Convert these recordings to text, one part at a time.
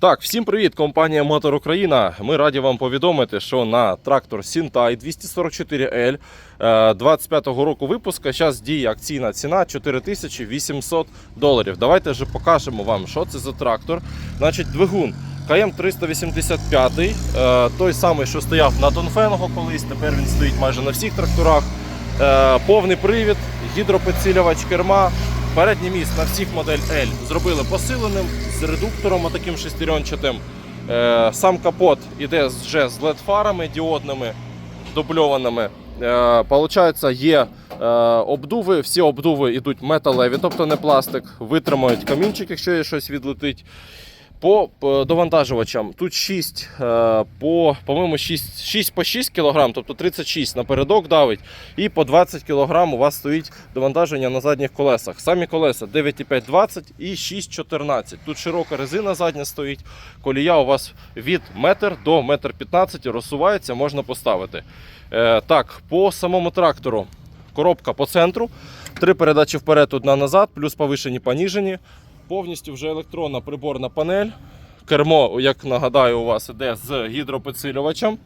Так, всім привіт, компанія Мотор Україна. Ми раді вам повідомити, що на трактор Сінтай 244L е, 25-го року випуска зараз діє акційна ціна 4800 доларів. Давайте вже покажемо вам, що це за трактор. Значить, двигун КМ 385, е, той самий, що стояв на Донфенго колись. Тепер він стоїть майже на всіх тракторах. Е, Повний привід, гідропідсилювач керма. Передній міст на всіх модель L зробили посиленим з редуктором таким шестеренчатим. Е, Сам капот іде вже з LED-фарами діодними, дубльованими. Е, Получається, є е, обдуви, всі обдуви йдуть металеві, тобто не пластик, витримають камінчик, якщо є щось відлетить. По е, довантажувачам тут 6 е, по, по-моєму, 6, 6 по 6 кг, тобто 36 напередок давить, і по 20 кг у вас стоїть довантаження на задніх колесах. Самі колеса 9,5-20 і 6,14. Тут широка резина задня стоїть. Колія у вас від 1 до 1,15 м розсувається, можна поставити. Е, так, по самому трактору коробка по центру, три передачі вперед, одна назад, плюс повишені, поніжені. Повністю вже електронна приборна панель. Кермо, як нагадаю, у вас іде з гідропідсилювачем.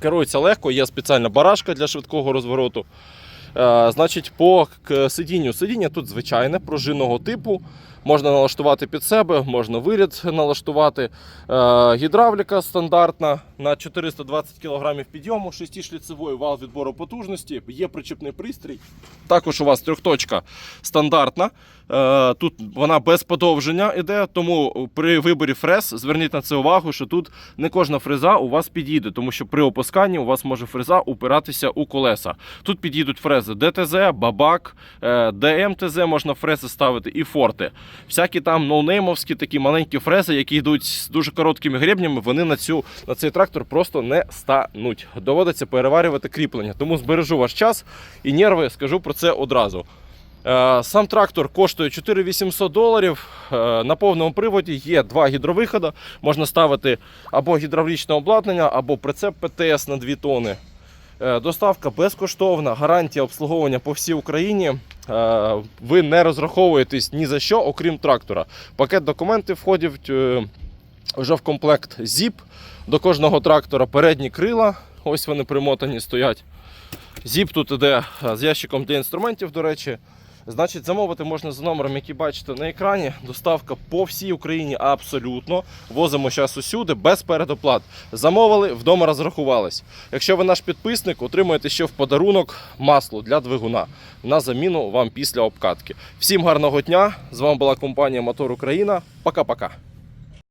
Керується легко, є спеціальна барашка для швидкого розвороту. Е, значить, по сидінню. Сидіння тут звичайне, пружинного типу. Можна налаштувати під себе, можна виряд налаштувати. Е, гідравліка стандартна на 420 кг підйому, 6-шліцевий вал відбору потужності, є причіпний пристрій. Також у вас трьохточка стандартна. Е, Тут вона без подовження іде, тому при виборі фрез зверніть на це увагу, що тут не кожна фреза у вас підійде, тому що при опусканні у вас може фреза упиратися у колеса. Тут підійдуть фрези ДТЗ, Бабак, е, ДМТЗ, можна фрези ставити і форти. Всякі там ноунеймовські такі маленькі фрези, які йдуть з дуже короткими гребнями, вони на, цю, на цей трактор просто не стануть. Доводиться переварювати кріплення. Тому збережу ваш час і нерви, скажу про це одразу. Е, Сам трактор коштує 4800 доларів. Е, На повному приводі є два гідровиходи. Можна ставити або гідравлічне обладнання, або прицеп ПТС на 2 тони. Е, Доставка безкоштовна, гарантія обслуговування по всій Україні. Е, Ви не розраховуєтесь ні за що, окрім трактора. Пакет документів входить е, вже в комплект ZIP. До кожного трактора передні крила. Ось вони примотані стоять. Зіп тут іде е, з ящиком для інструментів, до речі. Значить, замовити можна за номером, який бачите на екрані. Доставка по всій Україні абсолютно. Возимо зараз усюди без передоплат. Замовили, вдома розрахувались. Якщо ви наш підписник, отримуєте ще в подарунок масло для двигуна на заміну вам після обкатки. Всім гарного дня! З вами була компанія Мотор Україна. Пока-пока.